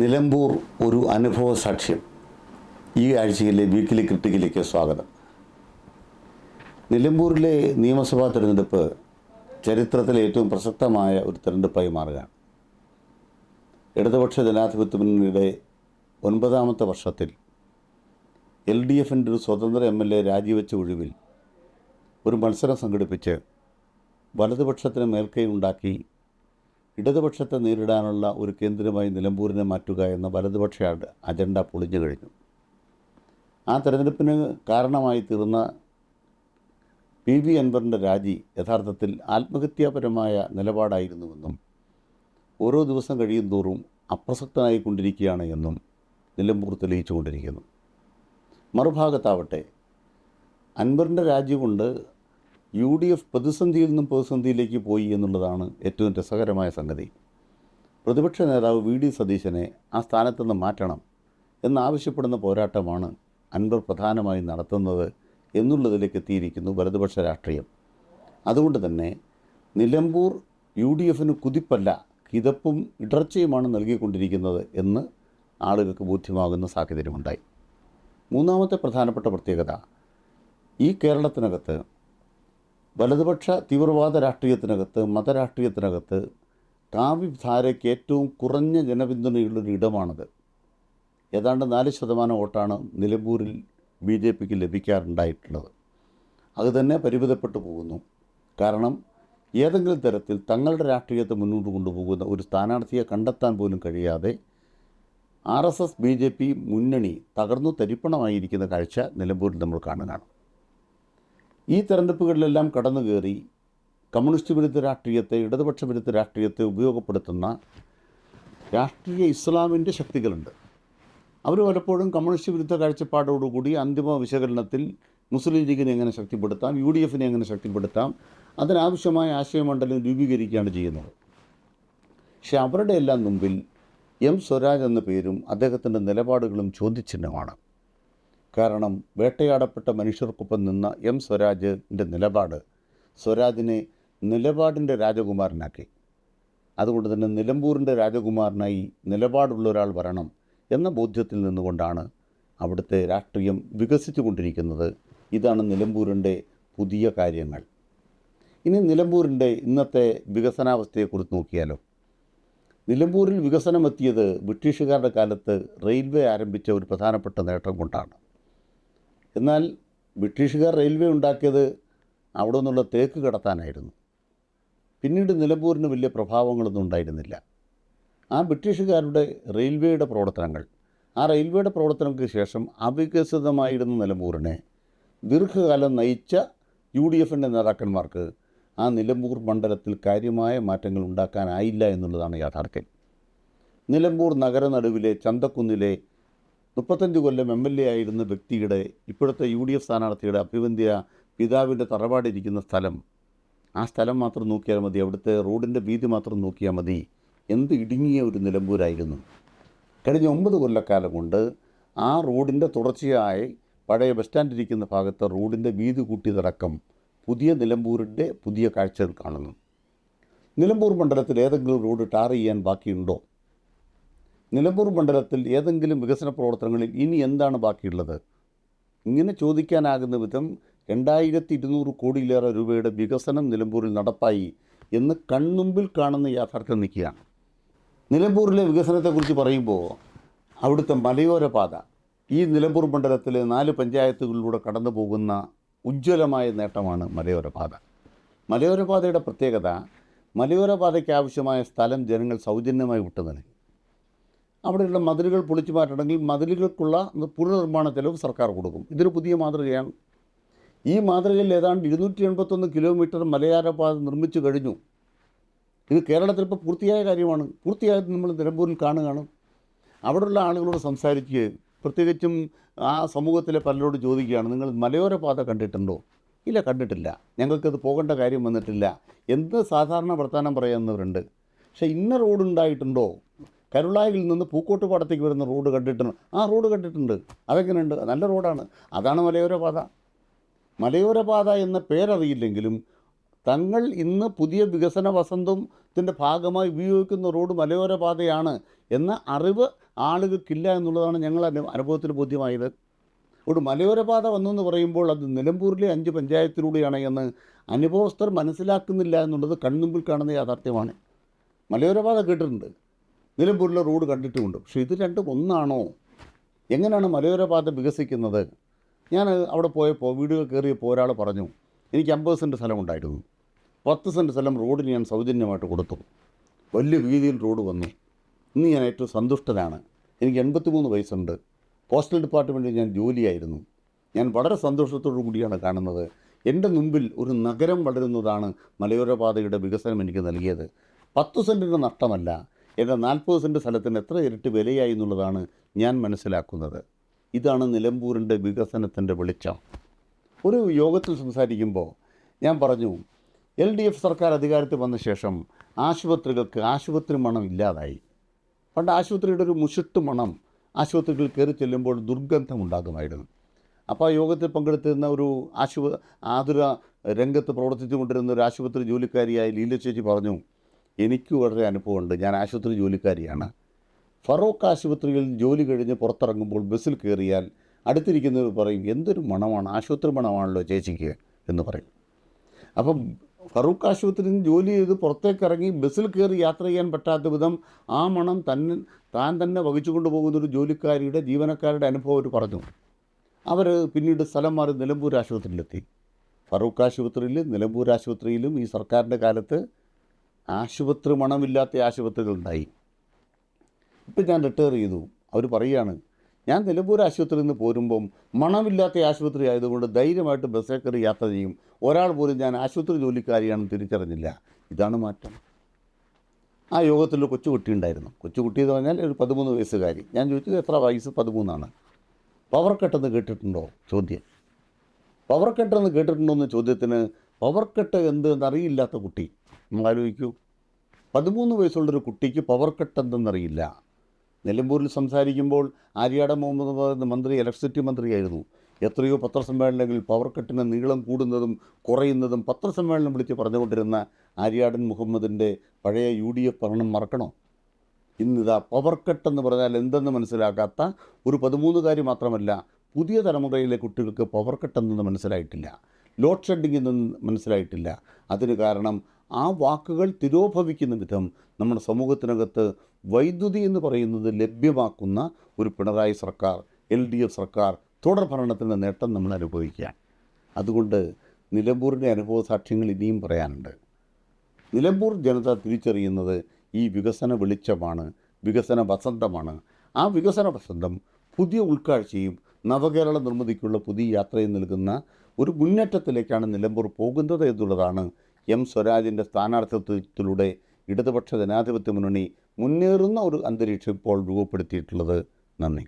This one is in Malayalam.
നിലമ്പൂർ ഒരു അനുഭവ സാക്ഷ്യം. ഈ ആഴ്ചയിലെ വീക്കിലി ക്രിട്ടിക്കിലേക്ക് സ്വാഗതം. നിലമ്പൂരിലെ നിയമസഭാ തിരഞ്ഞെടുപ്പ് ചരിത്രത്തിലെ ഏറ്റവും പ്രസക്തമായ ഒരു തിരഞ്ഞെടുപ്പായി മാറുകയാണ്. ഇടതുപക്ഷ ജനാധിപത്യ മുന്നണിയുടെ ഒൻപതാമത്തെ വർഷത്തിൽ എൽ ഡി എഫിന്റെ ഒരു സ്വതന്ത്ര എം എൽ എ രാജിവെച്ച ഒഴിവിൽ ഒരു മത്സരം സംഘടിപ്പിച്ച് വലതുപക്ഷത്തിന് മേൽക്കൈ ഉണ്ടാക്കി ഇടതുപക്ഷത്തെ നേരിടാനുള്ള ഒരു കേന്ദ്രമായി നിലമ്പൂരിനെ മാറ്റുക എന്ന വലതുപക്ഷ അജണ്ട പൊളിഞ്ഞു കഴിഞ്ഞു. ആ തെരഞ്ഞെടുപ്പിന് കാരണമായി തീർന്ന പി വി അൻവറിന്റെ രാജി യഥാർത്ഥത്തിൽ ആത്മഹത്യാപരമായ നിലപാടായിരുന്നുവെന്നും ഓരോ ദിവസം കഴിയും തോറും അപ്രസക്തനായിക്കൊണ്ടിരിക്കുകയാണ് എന്നും നിലമ്പൂർ തെളിയിച്ചുകൊണ്ടിരിക്കുന്നു. മറുഭാഗത്താവട്ടെ അൻവറിന്റെ രാജി കൊണ്ട് യു ഡി എഫ് പ്രതിസന്ധിയിൽ നിന്നും പ്രതിസന്ധിയിലേക്ക് പോയി എന്നുള്ളതാണ് ഏറ്റവും രസകരമായ സംഗതി. പ്രതിപക്ഷ നേതാവ് വി ഡി സതീശനെ ആ സ്ഥാനത്തു നിന്ന് മാറ്റണം എന്നാവശ്യപ്പെടുന്ന പോരാട്ടമാണ് അൻവർ പ്രധാനമായും നടത്തുന്നത് എന്നുള്ളതിലേക്ക് എത്തിയിരിക്കുന്നു വലതുപക്ഷ രാഷ്ട്രീയം. അതുകൊണ്ട് തന്നെ നിലമ്പൂർ യു ഡി എഫിന് കുതിപ്പല്ല കിതപ്പും ഇടർച്ചയുമാണ് നൽകിക്കൊണ്ടിരിക്കുന്നത് എന്ന് ആളുകൾക്ക് ബോധ്യമാകുന്ന സാഹചര്യമുണ്ടായി. മൂന്നാമത്തെ പ്രധാനപ്പെട്ട പ്രത്യേകത ഈ കേരളത്തിനകത്ത് വലതുപക്ഷ തീവ്രവാദ രാഷ്ട്രീയത്തിനകത്ത് മതരാഷ്ട്രീയത്തിനകത്ത് കാവ്യധാരയ്ക്ക് ഏറ്റവും കുറഞ്ഞ ജനപിന്തുണയുള്ളൊരു ഇടമാണത്. ഏതാണ്ട് നാല് ശതമാനം വോട്ടാണ് നിലമ്പൂരിൽ ബി ജെ പിക്ക് ലഭിക്കാറുണ്ടായിട്ടുള്ളത്. അത് തന്നെ പരിമിതപ്പെട്ടു പോകുന്നു. കാരണം ഏതെങ്കിലും തരത്തിൽ തങ്ങളുടെ രാഷ്ട്രീയത്തെ മുന്നോട്ട് കൊണ്ടുപോകുന്ന ഒരു സ്ഥാനാർത്ഥിയെ കണ്ടെത്താൻ പോലും കഴിയാതെ R S S B J P മുന്നണി തകർന്നു തരിപ്പണമായിരിക്കുന്ന കാഴ്ച നിലമ്പൂരിൽ നമ്മൾ കാണുകയാണ് ഈ തെരഞ്ഞെടുപ്പുകളിലെല്ലാം കടന്നു കയറി കമ്മ്യൂണിസ്റ്റ് വിരുദ്ധ രാഷ്ട്രീയത്തെ ഇടതുപക്ഷ വിരുദ്ധ രാഷ്ട്രീയത്തെ ഉപയോഗപ്പെടുത്തുന്ന രാഷ്ട്രീയ ഇസ്ലാമിന്റെ ശക്തികളുണ്ട്. അവർ പലപ്പോഴും കമ്മ്യൂണിസ്റ്റ് വിരുദ്ധ കാഴ്ചപ്പാടോടുകൂടി അന്തിമ വിശകലനത്തിൽ മുസ്ലിം ലീഗിനെ എങ്ങനെ ശക്തിപ്പെടുത്താം യു ഡി എഫിനെ എങ്ങനെ ശക്തിപ്പെടുത്താം അതിനാവശ്യമായ ആശയമണ്ഡലം രൂപീകരിക്കുകയാണ് ചെയ്യുന്നത്. പക്ഷേ അവരുടെ എല്ലാം മുമ്പിൽ എം സ്വരാജ് എന്ന പേരും അദ്ദേഹത്തിന്റെ നിലപാടുകളും ചോദ്യചിഹ്നമാണ് കാരണം വേട്ടയാടപ്പെട്ട മനുഷ്യർക്കൊപ്പം നിന്ന എം സ്വരാജിന്റെ നിലപാട് സ്വരാജിനെ നിലപാടിന്റെ രാജകുമാരനാക്കി. അതുകൊണ്ട് തന്നെ നിലമ്പൂരിന്റെ രാജകുമാരനായി നിലപാടുള്ള ഒരാൾ വരണം എന്ന ബോധ്യത്തിൽ നിന്നുകൊണ്ടാണ് അവിടുത്തെ രാഷ്ട്രീയം വികസിച്ചു കൊണ്ടിരിക്കുന്നത്. ഇതാണ് നിലമ്പൂരിന്റെ പുതിയ കാര്യങ്ങൾ. ഇനി നിലമ്പൂരിന്റെ ഇന്നത്തെ വികസനാവസ്ഥയെക്കുറിച്ച് നോക്കിയാലോ. നിലമ്പൂരിൽ വികസനം എത്തിയത് ബ്രിട്ടീഷുകാരുടെ കാലത്ത് റെയിൽവേ ആരംഭിച്ച ഒരു പ്രധാനപ്പെട്ട നേട്ടം കൊണ്ടാണ്. എന്നാൽ ബ്രിട്ടീഷുകാർ റെയിൽവേ ഉണ്ടാക്കിയത് അവിടെ നിന്നുള്ള തേക്ക് കടത്താനായിരുന്നു. പിന്നീട് നിലമ്പൂരിന് വലിയ പ്രഭാവങ്ങളൊന്നും ഉണ്ടായിരുന്നില്ല. ആ ബ്രിട്ടീഷുകാരുടെ റെയിൽവേയുടെ പ്രവർത്തനങ്ങൾ ആ റെയിൽവേയുടെ പ്രവർത്തനങ്ങൾക്ക് ശേഷം അവികസിതമായിരുന്ന നിലമ്പൂരിനെ ദീർഘകാലം നയിച്ച യു ഡി എഫിന്റെ നേതാക്കന്മാർക്ക് ആ നിലമ്പൂർ മണ്ഡലത്തിൽ കാര്യമായ മാറ്റങ്ങൾ ഉണ്ടാക്കാനായില്ല എന്നുള്ളതാണ് യാഥാർത്ഥ്യം. നിലമ്പൂർ നഗരനടുവിലെ ചന്തക്കുന്നിലെ മുപ്പത്തഞ്ച് കൊല്ലം എം എൽ എ ആയിരുന്ന വ്യക്തിയുടെ ഇപ്പോഴത്തെ യു ഡി എഫ് സ്ഥാനാർത്ഥിയുടെ അഭിവന്ധ്യ പിതാവിന്റെ തറവാടിരിക്കുന്ന സ്ഥലം. ആ സ്ഥലം മാത്രം നോക്കിയാൽ മതി. അവിടുത്തെ റോഡിന്റെ വീതി മാത്രം നോക്കിയാൽ മതി. എന്ത് ഇടുങ്ങിയ ഒരു നിലമ്പൂരായിരുന്നു. കഴിഞ്ഞ ഒമ്പത് കൊല്ലക്കാലം കൊണ്ട് ആ റോഡിന്റെ തുടർച്ചയായി പഴയ ബസ് സ്റ്റാൻഡ് ഇരിക്കുന്ന ഭാഗത്ത് റോഡിന്റെ വീതി കൂട്ടിയതടക്കം പുതിയ നിലമ്പൂരിന്റെ പുതിയ കാഴ്ചകൾ കാണുന്നു. നിലമ്പൂർ മണ്ഡലത്തിൽ ഏതെങ്കിലും റോഡ് ടാർ ചെയ്യാൻ ബാക്കിയുണ്ടോ? നിലമ്പൂർ മണ്ഡലത്തിൽ ഏതെങ്കിലും വികസന പ്രവർത്തനങ്ങളിൽ ഇനി എന്താണ് ബാക്കിയുള്ളത്? ഇങ്ങനെ ചോദിക്കാനാകുന്ന വിധം രണ്ടായിരത്തി ഇരുന്നൂറ് കോടിയിലേറെ രൂപയുടെ വികസനം നിലമ്പൂരിൽ നടപ്പായി എന്ന് കൺമുമ്പിൽ കാണുന്ന യാഥാർത്ഥ്യം നിൽക്കുകയാണ്. നിലമ്പൂരിലെ വികസനത്തെക്കുറിച്ച് പറയുമ്പോൾ അവിടുത്തെ മലയോര പാത ഈ നിലമ്പൂർ മണ്ഡലത്തിലെ നാല് പഞ്ചായത്തുകളിലൂടെ കടന്നു പോകുന്ന ഉജ്ജ്വലമായ നേട്ടമാണ് മലയോര പാത. പ്രത്യേകത മലയോര പാതയ്ക്ക് ആവശ്യമായ സ്ഥലം ജനങ്ങൾ സൗജന്യമായി വിട്ടു നൽകി. അവിടെയുള്ള മതിലുകൾ പൊളിച്ചു മാറ്റണമെങ്കിൽ മതിലുകൾക്കുള്ള പുനർനിർമ്മാണ ചെലവ് സർക്കാർ കൊടുക്കും. ഇതൊരു പുതിയ മാതൃകയാണ്. ഈ മാതൃകയിൽ ഏതാണ്ട് ഇരുന്നൂറ്റി എൺപത്തൊന്ന് കിലോമീറ്റർ മലയാരപാത നിർമ്മിച്ചു കഴിഞ്ഞു. ഇത് കേരളത്തിൽ ഇപ്പോൾ പൂർത്തിയായ കാര്യമാണ്. പൂർത്തിയായത് നമ്മൾ നിലമ്പൂരിൽ കാണുകയാണ്. അവിടെയുള്ള ആളുകളോട് സംസാരിച്ച് പ്രത്യേകിച്ചും ആ സമൂഹത്തിലെ പലരോട് ചോദിക്കുകയാണ് നിങ്ങൾ മലയോര പാത കണ്ടിട്ടുണ്ടോ? ഇല്ല കണ്ടിട്ടില്ല. ഞങ്ങൾക്കത് പോകേണ്ട കാര്യം വന്നിട്ടില്ല. എന്ത് സാധാരണ വർത്തമാനം പറയുന്നവരുണ്ട്. പക്ഷേ ഇന്ന റോഡ് ഉണ്ടായിട്ടുണ്ടോ കരുളായിൽ നിന്ന് പൂക്കോട്ടുപാടത്തേക്ക് വരുന്ന റോഡ് കണ്ടിട്ടുണ്ട്. ആ റോഡ് കണ്ടിട്ടുണ്ട്. അതെങ്ങനെയുണ്ട്? നല്ല റോഡാണ്. അതാണ് മലയോര പാത. മലയോര പാത എന്ന പേരറിയില്ലെങ്കിലും തങ്ങൾ ഇന്ന് പുതിയ വികസന വസന്തത്തിന്റെ ഭാഗമായി ഉപയോഗിക്കുന്ന റോഡ് മലയോര പാതയാണ് എന്ന അറിവ് ആളുകൾക്കില്ല എന്നുള്ളതാണ് ഞങ്ങൾ അനു അനുഭവത്തിൽ ബോധ്യമായത്. ഒരു മലയോരപാത വന്നു എന്ന് പറയുമ്പോൾ അത് നിലമ്പൂരിലെ അഞ്ച് പഞ്ചായത്തിലൂടെയാണ് എന്ന് അനുഭവസ്ഥർ മനസ്സിലാക്കുന്നില്ല എന്നുള്ളത് കൺമുമ്പിൽ കാണുന്ന യാഥാർത്ഥ്യമാണ്. മലയോരപാത കേട്ടിട്ടുണ്ട്. നിലമ്പൂരിലെ റോഡ് കണ്ടിട്ടുമുണ്ട്. പക്ഷേ ഇത് രണ്ടും ഒന്നാണോ? എങ്ങനെയാണ് മലയോരപാത വികസിക്കുന്നത്? ഞാൻ അവിടെ പോയപ്പോൾ വീടുകൾ കയറിയപ്പോൾ ഒരാൾ പറഞ്ഞു എനിക്ക് അമ്പത് സെന്റ് സ്ഥലമുണ്ടായിരുന്നു. പത്ത് സെന്റ് സ്ഥലം റോഡിന് ഞാൻ സൗജന്യമായിട്ട് കൊടുത്തു. വലിയ വീതിയിൽ റോഡ് വന്നു. ഇന്ന് ഞാൻ ഏറ്റവും സന്തുഷ്ടനാണ്. എനിക്ക് എൺപത്തിമൂന്ന് വയസ്സുണ്ട്. പോസ്റ്റൽ ഡിപ്പാർട്ട്മെന്റിൽ ഞാൻ ജോലിയായിരുന്നു. ഞാൻ വളരെ സന്തോഷത്തോടു കൂടിയാണ് കാണുന്നത്. എന്റെ മുമ്പിൽ ഒരു നഗരം വളരുന്നതാണ് മലയോരപാതയുടെ വികസനം എനിക്ക് നൽകിയത്. പത്ത് സെന്റിന്റെ നഷ്ടമല്ല എന്റെ നാൽപ്പത് സെന്റ് സ്ഥലത്തിന് എത്ര ഇരട്ടി വിലയായി എന്നുള്ളതാണ് ഞാൻ മനസ്സിലാക്കുന്നത്. ഇതാണ് നിലമ്പൂരിന്റെ വികസനത്തിന്റെ വെളിച്ചം. ഒരു യോഗത്തിൽ സംസാരിക്കുമ്പോൾ ഞാൻ പറഞ്ഞു എൽ ഡി എഫ് സർക്കാർ അധികാരത്തിൽ വന്ന ശേഷം ആശുപത്രികൾക്ക് ആശുപത്രി മണം ഇല്ലാതായി. പണ്ട് ആശുപത്രിയുടെ ഒരു മുഷിട്ട് മണം ആശുപത്രികളിൽ കയറി ചെല്ലുമ്പോൾ ദുർഗന്ധം ഉണ്ടാകുമായിരുന്നു അപ്പോൾ ആ യോഗത്തിൽ പങ്കെടുത്തിരുന്ന ഒരു ആശുപ ആതുര രംഗത്ത് പ്രവർത്തിച്ചു കൊണ്ടിരുന്ന ഒരു ആശുപത്രി ജോലിക്കാരിയായ ലീല ചേച്ചി പറഞ്ഞു എനിക്ക് വളരെ അനുഭവമുണ്ട്. ഞാൻ ആശുപത്രി ജോലിക്കാരിയാണ്. ഫറോക്ക് ആശുപത്രിയിൽ ജോലി കഴിഞ്ഞ് പുറത്തിറങ്ങുമ്പോൾ ബസ്സിൽ കയറിയാൽ അടുത്തിരിക്കുന്നവർ പറയും എന്തൊരു മണമാണ് ആശുപത്രി മണമാണല്ലോ ചേച്ചിക്ക് എന്ന് പറയും. അപ്പം ഫറൂഖ് ആശുപത്രിയിൽ നിന്ന് ജോലി ചെയ്ത് പുറത്തേക്ക് ഇറങ്ങി ബസ്സിൽ കയറി യാത്ര ചെയ്യാൻ പറ്റാത്ത വിധം ആ മണം തന്നെ താൻ തന്നെ വഹിച്ചു കൊണ്ടുപോകുന്ന ഒരു ജോലിക്കാരിയുടെ ജീവനക്കാരുടെ അനുഭവം അവർ പറഞ്ഞു. അവർ പിന്നീട് സ്ഥലം മാറി നിലമ്പൂർ ആശുപത്രിയിലെത്തി. ഫറൂഖ് ആശുപത്രിയിൽ നിലമ്പൂർ ആശുപത്രിയിലും ഈ സർക്കാരിന്റെ കാലത്ത് ആശുപത്രി മണമില്ലാത്ത ആശുപത്രികളുണ്ടായി. ഇപ്പം ഞാൻ റിട്ടയർ ചെയ്തു. അവർ പറയുകയാണ് ഞാൻ നിലമ്പൂർ ആശുപത്രിയിൽ നിന്ന് പോരുമ്പം മണമില്ലാത്ത ആശുപത്രി ആയതുകൊണ്ട് ധൈര്യമായിട്ട് ബസ്സിൽ കയറി യാത്ര ചെയ്യും. ഒരാൾ പോലും ഞാൻ ആശുപത്രി ജോലിക്കാരിയാണെന്ന് തിരിച്ചറിഞ്ഞില്ല. ഇതാണ് മാറ്റം. ആ യോഗത്തിൽ കൊച്ചുകുട്ടി ഉണ്ടായിരുന്നു. കൊച്ചുകുട്ടി എന്ന് പറഞ്ഞാൽ ഒരു പതിമൂന്ന് വയസ്സുകാരി. ഞാൻ ചോദിച്ചത് എത്ര വയസ്സ്? പതിമൂന്നാണ്. പവർ കട്ടെന്ന് കേട്ടിട്ടുണ്ടോ? ചോദ്യം. പവർ കട്ടെന്ന് കേട്ടിട്ടുണ്ടോ? എന്ന ചോദ്യത്തിന് പവർ കട്ട് എന്ത്? എന്നറിയില്ലാത്ത കുട്ടി. നമ്മൾ ആലോചിക്കൂ. പതിമൂന്ന് വയസ്സുള്ളൊരു കുട്ടിക്ക് പവർ കട്ട് എന്തെന്നറിയില്ല. നിലമ്പൂരിൽ സംസാരിക്കുമ്പോൾ ആര്യാട മുഹമ്മദ് എന്ന മന്ത്രി ഇലക്ട്രിസിറ്റി മന്ത്രിയായിരുന്നു. എത്രയോ പത്രസമ്മേളനങ്ങളിൽ പവർ കട്ടിന് നീളം കൂടുന്നതും കുറയുന്നതും പത്രസമ്മേളനം വിളിച്ച് പറഞ്ഞുകൊണ്ടിരുന്ന ആര്യാടൻ മുഹമ്മദിന്റെ പഴയ യു ഡി എഫ് ഭരണം മറക്കണോ? ഇന്നിതാ പവർ കട്ട് എന്ന് പറഞ്ഞാൽ എന്തെന്ന് മനസ്സിലാക്കാത്ത ഒരു പതിമൂന്നുകാരി മാത്രമല്ല പുതിയ തലമുറയിലെ കുട്ടികൾക്ക് പവർ കട്ട് എന്നത് മനസ്സിലായിട്ടില്ല. ലോഡ് ഷെഡിംഗ് എന്നൊന്നും മനസ്സിലായിട്ടില്ല. അതിന് കാരണം ആ വാക്കുകൾ തിരോഭവിക്കുന്ന വിധം നമ്മുടെ സമൂഹത്തിനകത്ത് വൈദ്യുതി എന്ന് പറയുന്നത് ലഭ്യമാക്കുന്ന ഒരു പിണറായി സർക്കാർ എൽ ഡി എഫ് സർക്കാർ തുടർ ഭരണത്തിന്റെ നേട്ടം നമ്മൾ അനുഭവിക്കുക അതുകൊണ്ട് നിലമ്പൂരിന്റെ അനുഭവ സാക്ഷ്യങ്ങൾ ഇനിയും പറയാനുണ്ട്. നിലമ്പൂർ ജനത തിരിച്ചറിയുന്നത് ഈ വികസന വെളിച്ചമാണ് വികസന വസന്തമാണ്. ആ വികസന വസന്തം പുതിയ ഉൾക്കാഴ്ചയും നവകേരള നിർമ്മിതിക്കുള്ള പുതിയ യാത്രയും നൽകുന്ന ഒരു മുന്നേറ്റത്തിലേക്കാണ് നിലമ്പൂർ പോകുന്നത് എന്നുള്ളതാണ് എം സ്വരാജിന്റെ സ്ഥാനാർത്ഥിത്വത്തിലൂടെ ഇടതുപക്ഷ ജനാധിപത്യ മുന്നണി മുന്നേറുന്ന ഒരു അന്തരീക്ഷം ഇപ്പോൾ രൂപപ്പെടുത്തിയിട്ടുള്ളത്. നന്ദി.